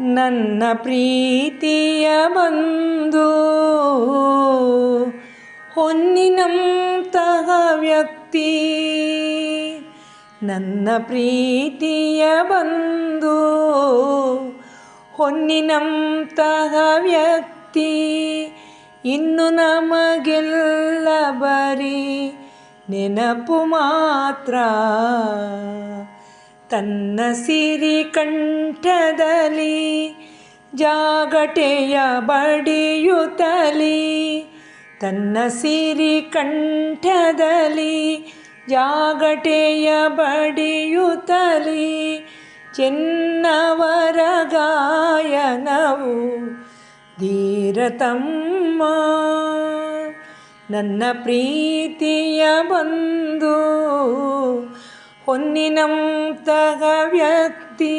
ನನ್ನ ಪ್ರೀತಿಯ ಬಂದು ಹೊನ್ನಿನಂತಹ ವ್ಯಕ್ತಿ. ನನ್ನ ಪ್ರೀತಿಯ ಬಂದು ಹೊನ್ನಿನಂತಹ ವ್ಯಕ್ತಿ. ಇನ್ನು ನಮಗೆಲ್ಲ ಬರೀ ನೆನಪು ಮಾತ್ರ. ತನ್ನ ಸಿರಿ ಕಂಠದಲ್ಲಿ ಜಾಗಟೆಯ ಬಡಿಯುತ್ತಲಿ, ತನ್ನ ಸಿರಿ ಕಂಠದಲ್ಲಿ ಜಾಗಟೆಯ ಬಡಿಯುತ್ತಲಿ, ಚೆನ್ನವರ ಗಾಯನವು ಧೀರತಮ್ಮ ನನ್ನ ಪ್ರೀತಿಯ ಬಂದು ಹೊನ್ನಿನಂತಹ ವ್ಯಕ್ತಿ.